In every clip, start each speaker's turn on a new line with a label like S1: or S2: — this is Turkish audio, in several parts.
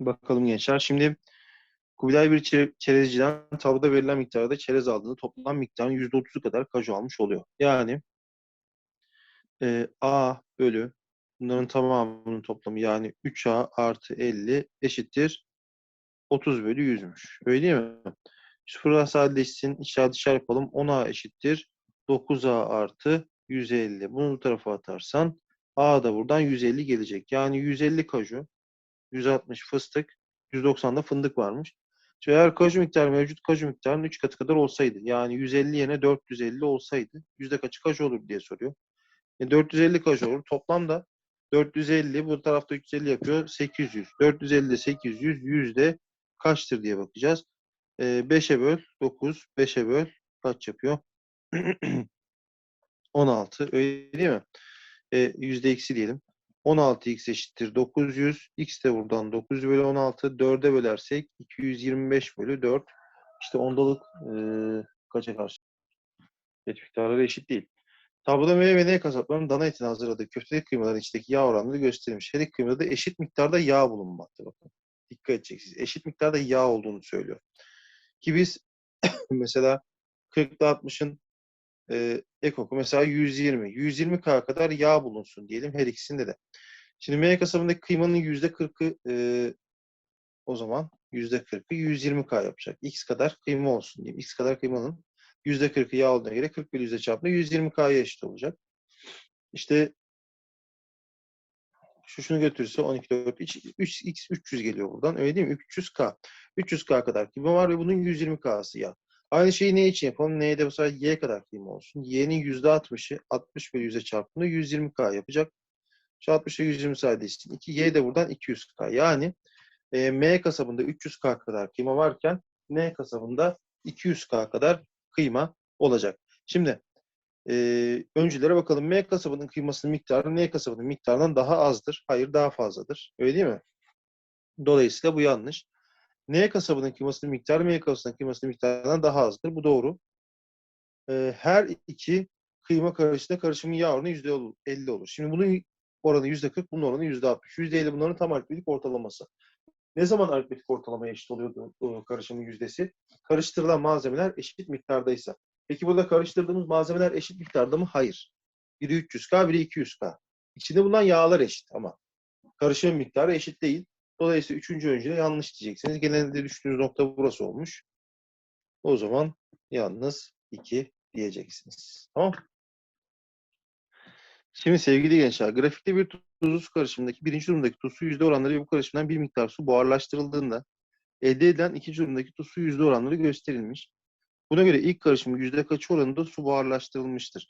S1: Bakalım gençler. Şimdi Kubilay bir çe- çerezciden tabloda verilen miktarda çerez aldığında toplam miktarın %30'u kadar kaju almış oluyor. Yani e, A bölü bunların tamamının toplamı yani 3A artı 50 eşittir 30 bölü 100'müş. Öyle değil mi? Sıfırlar sadeleşsin. İçler dışarı yapalım. 10A eşittir 9A artı 150. Bunu bu tarafa atarsan A da buradan 150 gelecek. Yani 150 kaju, 160 fıstık, 190 da fındık varmış. Şimdi eğer kaju miktarı mevcut kaju miktarının 3 katı kadar olsaydı yani 150 yerine 450 olsaydı yüzde kaçı kaju olur diye soruyor. E 450 kaju olur. Toplamda 450 bu tarafta 350 yapıyor 800. 450 de 800 yüzde kaçtır diye bakacağız. E, 5'e böl 9 5'e böl kaç yapıyor? 16 öyle değil mi? E, yüzde eksi diyelim. 16x eşittir 900. X de buradan 900 bölü 16. 4'e bölersek 225 bölü 4. İşte ondalık e, kaça karşı? Et miktarları eşit değil. Tabloda meyve ve ne kasaplarının dana etini hazırladığı köfteli kıymaların içindeki yağ oranları gösterilmiş. Her iki kıymada da eşit miktarda yağ bulunmakta. Bakın. Dikkat edeceksiniz. Eşit miktarda yağ olduğunu söylüyor. Ki biz mesela 40'da 60'ın e, ek oku mesela 120. 120K kadar yağ bulunsun diyelim her ikisinde de. Şimdi M kasabındaki kıymanın %40'ı e, o zaman %40'ı 120K yapacak. X kadar kıyma olsun diyeyim. X kadar kıymanın %40'ı yağ olduğuna göre 40 bölü 100'e çarptığında 120K'ya eşit olacak. İşte şu şunu götürürse 12 4 3 x 300 geliyor buradan. Öyle değil mi? 300k. 300k kadar kıyma var ve bunun 120k'sı yağ. Aynı şeyi ne için yapalım? N'ye de bu sefer y kadar kıyma olsun. Y'nin %60'ı 60 bölü 100'e çarptığında 120k yapacak. Şu 60'a 120 sadeleşsin. 2 y de buradan 200k. Yani e, M kasabında 300k kadar kıyma varken N kasabında 200k kadar kıyma olacak. Şimdi e, öncülere bakalım. M kasabının kıymasının miktarı N kasabının miktarından daha azdır. Hayır daha fazladır. Öyle değil mi? Dolayısıyla bu yanlış. N kasabının kıymasının miktarı M kasabının kıymasının miktarından daha azdır. Bu doğru. E, her iki kıyma karışımında karışımın yağ oranı %50 olur. Şimdi bunun oranı %40, bunun oranı %60. %50 bunların tam aritmetik ortalaması. Ne zaman aritmetik ortalamaya eşit oluyordu karışımın yüzdesi? Karıştırılan malzemeler eşit miktardaysa. Peki burada karıştırdığımız malzemeler eşit miktarda mı? Hayır. Biri 300K, biri 200K. İçinde bulunan yağlar eşit ama karışım miktarı eşit değil. Dolayısıyla üçüncü öncüde yanlış diyeceksiniz. Genelde düştüğünüz nokta burası olmuş. O zaman yalnız 2 diyeceksiniz. Tamam Şimdi sevgili gençler, grafikte bir tuzlu su karışımındaki birinci durumdaki tuz su yüzde oranları bu karışımdan bir miktar su buharlaştırıldığında elde edilen ikinci durumdaki tuz su yüzde oranları gösterilmiş. Buna göre ilk karışımın yüzde kaçı oranında su buharlaştırılmıştır?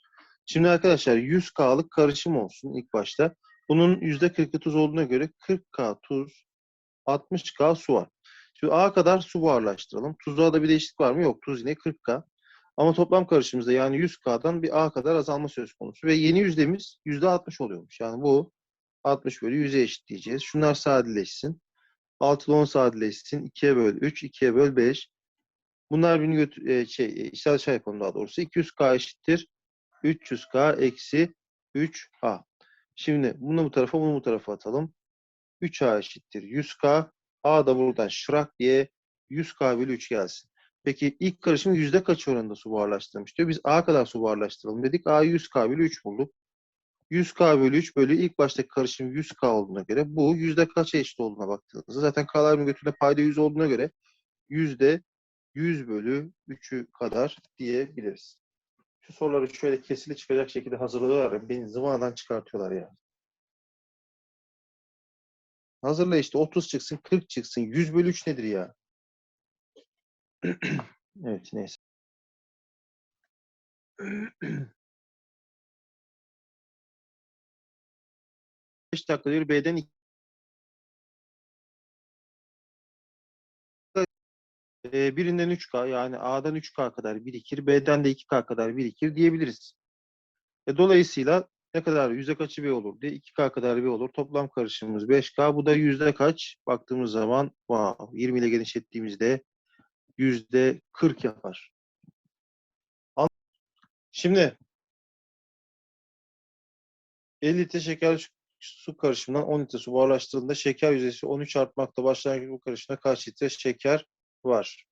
S1: Şimdi arkadaşlar 100K'lık karışım olsun ilk başta. Bunun yüzde 40'ı tuz olduğuna göre 40K tuz, 60K su var. Şimdi A kadar su buharlaştıralım. Tuzluğa da bir değişiklik var mı? Yok. Tuz yine 40K. Ama toplam karışımımızda yani 100K'dan bir A kadar azalma söz konusu. Ve yeni yüzdemiz %60 oluyormuş. Yani bu 60 bölü 100'e eşitleyeceğiz. Şunlar sadeleşsin. 6 ile 10 sadeleşsin. 2'ye böl 3, 2'ye böl 5. Bunlar birini götür, e, şey, işler aşağı yapalım daha doğrusu. 200K eşittir. 300K eksi 3A. Şimdi bunu bu tarafa, bunu bu tarafa atalım. 3A eşittir 100K. A da buradan şırak diye 100K bölü 3 gelsin. Peki ilk karışım yüzde kaç oranında su buharlaştırmış diyor. Biz A kadar su buharlaştıralım dedik. A 100K bölü 3 bulduk. 100K bölü 3 bölü ilk baştaki karışım 100K olduğuna göre bu yüzde kaça eşit olduğuna baktığınızda zaten K'ların götürüne payda 100 olduğuna göre yüzde 100 bölü 3'ü kadar diyebiliriz. Şu soruları şöyle kesili çıkacak şekilde hazırlıyorlar. Beni zıvanadan çıkartıyorlar ya. Hazırla işte 30 çıksın, 40 çıksın. 100 bölü 3 nedir ya? evet neyse. Beş dakika diyor B'den e, birinden 3K yani A'dan 3K kadar birikir, B'den de 2K kadar birikir diyebiliriz. E, dolayısıyla ne kadar yüzde kaçı B olur diye 2K kadar B olur. Toplam karışımımız 5K. Bu da yüzde kaç? Baktığımız zaman wow, 20 ile genişlettiğimizde yüzde 40 yapar. Şimdi 50 litre şeker su karışımından 10 litre su buharlaştırıldığında şeker yüzdesi 13 artmakta. Başlangıç bu karışımda kaç litre şeker var?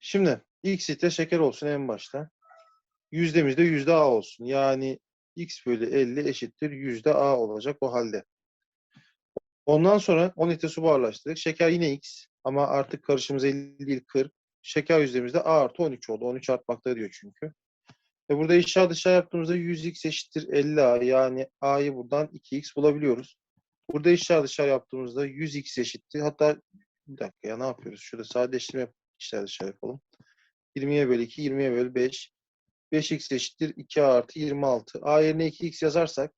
S1: Şimdi x litre şeker olsun en başta. Yüzdemiz de yüzde a olsun. Yani x bölü 50 eşittir yüzde a olacak o halde. Ondan sonra 10 litre su buharlaştırdık. Şeker yine x ama artık karışımımız 50 değil 40. Şeker yüzdemiz de a artı 13 oldu. 13 artmakta diyor çünkü. Ve burada işaret dışarı yaptığımızda 100x eşittir 50a yani a'yı buradan 2x bulabiliyoruz. Burada işaret dışarı yaptığımızda 100x eşittir. Hatta bir dakika ya ne yapıyoruz? Şurada sadeleştirme işaret dışarı yapalım. 20'ye bölü 2, 20'ye bölü 5. 5x eşittir 2a artı 26. a yerine 2x yazarsak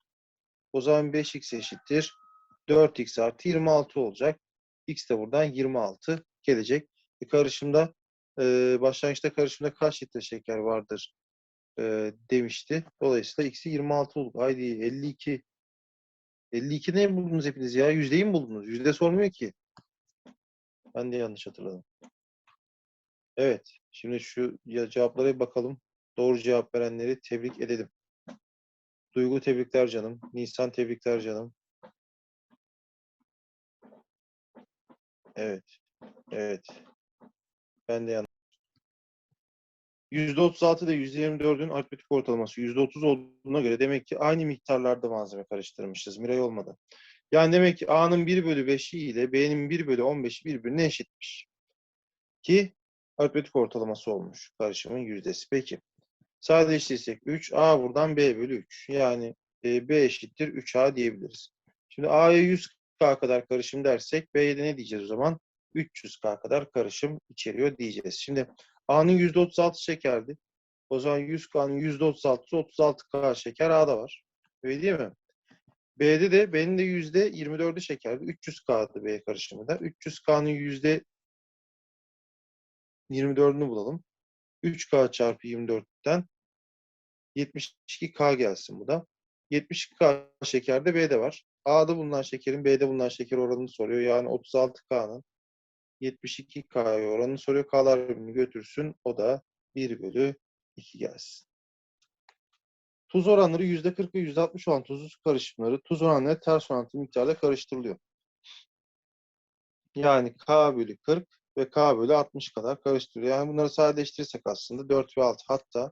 S1: o zaman 5x eşittir 4x artı 26 olacak. x de buradan 26 gelecek. E karışımda e, başlangıçta karışımda kaç litre şeker vardır e, demişti. Dolayısıyla x'i 26 bulduk. Haydi 52. 52 ne buldunuz hepiniz ya? Yüzdeyi mi buldunuz? Yüzde sormuyor ki. Ben de yanlış hatırladım. Evet. Şimdi şu ya cevaplara bir bakalım. Doğru cevap verenleri tebrik edelim. Duygu tebrikler canım. Nisan tebrikler canım. Evet. Evet. Ben de yanlış. %36 ile %24'ün aritmetik ortalaması %30 olduğuna göre demek ki aynı miktarlarda malzeme karıştırmışız. Miray olmadı. Yani demek ki A'nın 1 bölü 5'i ile B'nin 1 bölü 15'i birbirine eşitmiş. Ki aritmetik ortalaması olmuş karışımın yüzdesi. Peki. Sadeleştirirsek 3, A buradan B bölü 3. Yani e, B eşittir 3A diyebiliriz. Şimdi A'ya 100K kadar karışım dersek B'ye de ne diyeceğiz o zaman? 300K kadar karışım içeriyor diyeceğiz. Şimdi A'nın %36 şekerdi. O zaman 100K'nın %36'sı 36K şeker A'da var. Öyle değil mi? B'de de B'nin de %24'ü şekerdi. 300K'dı B karışımı da. 300K'nın %24'ünü bulalım. 3K çarpı 24'ten 72K gelsin bu da. 72K şeker de B'de var. A'da bulunan şekerin B'de bulunan şeker oranını soruyor. Yani 36K'nın 72K'ya oranını soruyor. K'lar birbirini götürsün. O da 1 bölü 2 gelsin. Tuz oranları %40 ve %60 olan tuzlu su karışımları tuz oranları ters orantılı miktarda karıştırılıyor. Yani K bölü 40 ve K bölü 60 kadar karıştırılıyor. Yani bunları sadeleştirirsek aslında 4 ve 6 hatta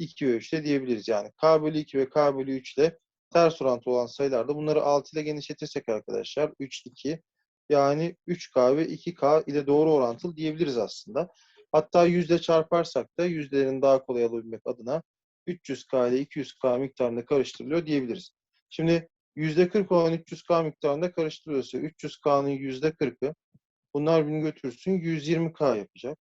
S1: 2 ve 3 de diyebiliriz. Yani K bölü 2 ve K bölü 3 ile ters orantı olan sayılarda bunları 6 ile genişletirsek arkadaşlar 3, 2 yani 3K ve 2K ile doğru orantılı diyebiliriz aslında. Hatta yüzde çarparsak da yüzdelerin daha kolay alabilmek adına 300K ile 200K miktarında karıştırılıyor diyebiliriz. Şimdi yüzde 40 olan 300K miktarında karıştırılıyorsa 300K'nın yüzde 40'ı bunlar birini götürsün 120K yapacak.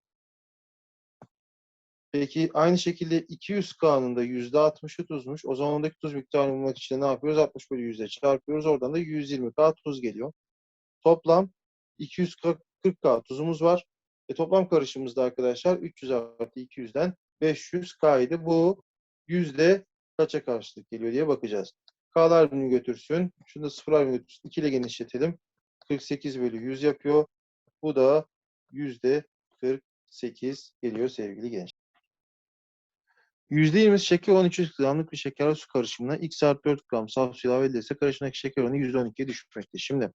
S1: Peki aynı şekilde 200K'nın da yüzde 60'ı tuzmuş. O zaman ondaki tuz miktarını bulmak için ne yapıyoruz? 60 bölü yüzde çarpıyoruz. Oradan da 120K tuz geliyor. Toplam 240K tuzumuz var. E, toplam karışımımızda arkadaşlar 300 artı 200'den 500K idi. Bu yüzde kaça karşılık geliyor diye bakacağız. K'lar birbirini götürsün. Şunu da sıfırlar birbirini götürsün. 2 ile genişletelim. 48 bölü 100 yapıyor. Bu da yüzde 48 geliyor sevgili gençler. %20 şeker 1300 gramlık bir şeker su karışımına x artı 4 gram saf su ilave edilirse karışımdaki şeker oranı %12'ye düşmektedir. Şimdi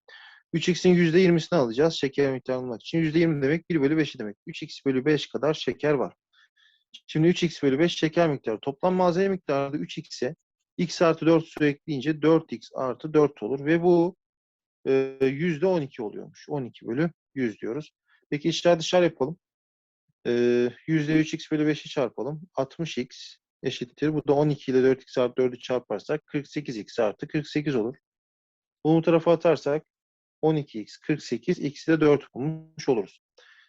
S1: 3x'in %20'sini alacağız şeker miktarını bulmak için. %20 demek 1 bölü 5'i demek. 3x bölü 5 kadar şeker var. Şimdi 3x bölü 5 şeker miktarı. Toplam malzeme miktarı da 3x'e x artı 4 su ekleyince 4x artı 4 olur. Ve bu e, %12 oluyormuş. 12 bölü 100 diyoruz. Peki işler dışarı yapalım. E, %3x bölü 5'i çarpalım. 60x eşittir. Bu da 12 ile 4x artı 4'ü çarparsak 48x artı 48 olur. Bunu bu tarafa atarsak 12x 48, x'i de 4 bulmuş oluruz.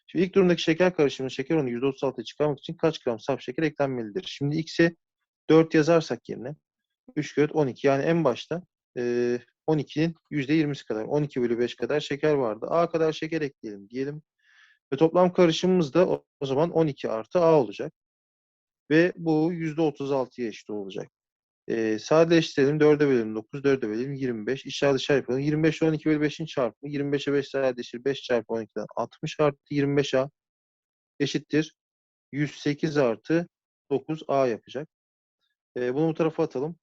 S1: Şimdi ilk durumdaki şeker karışımının şeker oranı %36'ya çıkarmak için kaç gram saf şeker eklenmelidir? Şimdi x'e 4 yazarsak yerine 3 kök 12 yani en başta e, 12'nin %20'si kadar 12 bölü 5 kadar şeker vardı. A kadar şeker ekleyelim diyelim. Ve toplam karışımımız da o, o zaman 12 artı A olacak. Ve bu %36'ya eşit olacak. E, sadeleştirelim. 4'e bölelim. 9, 4'e bölelim. 25. İşler dışarı yapalım. 25 ile 12 bölü 5'in çarpımı. 25'e 5 sadeleşir. 5 çarpı 12'den 60 artı 25A eşittir. 108 artı 9A yapacak. E, bunu bu tarafa atalım.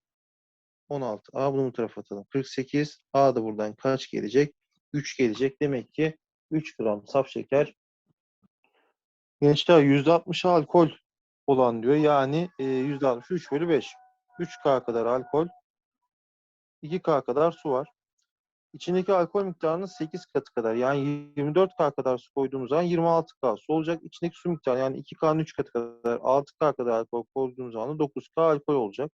S1: 16. A bunu bu tarafa atalım. 48. A da buradan kaç gelecek? 3 gelecek. Demek ki 3 gram saf şeker. Gençler %60 alkol olan diyor. Yani e, %60 3 bölü 5. 3K kadar alkol. 2K kadar su var. İçindeki alkol miktarının 8 katı kadar yani 24K kadar su koyduğumuz zaman 26K su olacak. İçindeki su miktarı yani 2K'nın 3 katı kadar 6K kadar alkol koyduğumuz zaman da 9K alkol olacak.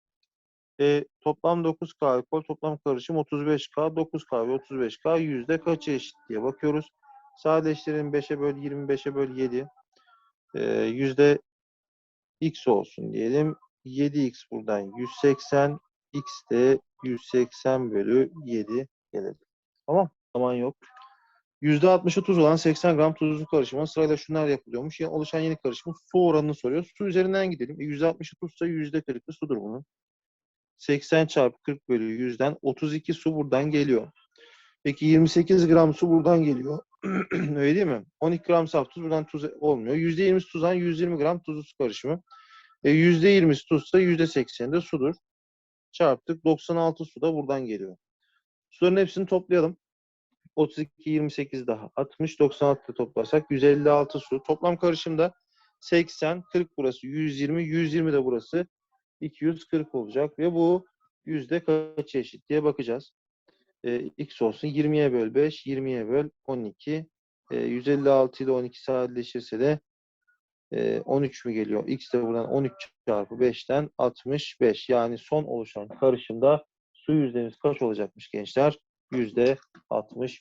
S1: E, toplam 9K alkol, toplam karışım 35K, 9K ve 35K yüzde kaç eşit diye bakıyoruz. Sadeleştirelim 5'e böl 25'e böl 7. Yüzde x olsun diyelim. 7x buradan 180, x de 180 bölü 7 gelecek. Tamam. Zaman yok. %60'ı tuz olan 80 gram tuzlu karışıma sırayla şunlar yapılıyormuş. Yani oluşan yeni karışımın su oranını soruyor. Su üzerinden gidelim. E, %60'ı tuzsa %40'ı sudur bunun. 80 çarpı 40 bölü 100'den 32 su buradan geliyor. Peki 28 gram su buradan geliyor. Öyle değil mi? 12 gram saf tuz buradan tuz olmuyor. %20'si tuzdan 120 gram tuzlu su karışımı. E, %20'si tuzsa %80'i de sudur. Çarptık. 96 su da buradan geliyor. Suların hepsini toplayalım. 32, 28 daha 60, 96 toplarsak 156 su. Toplam karışımda 80, 40 burası 120, 120 de burası 240 olacak ve bu yüzde kaç eşit diye bakacağız. Ee, x olsun 20'ye böl 5, 20'ye böl 12. Ee, 156 ile 12 sadeleşirse de e, 13 mü geliyor? X de buradan 13 çarpı 5'ten 65. Yani son oluşan karışımda su yüzdemiz kaç olacakmış gençler? Yüzde 60.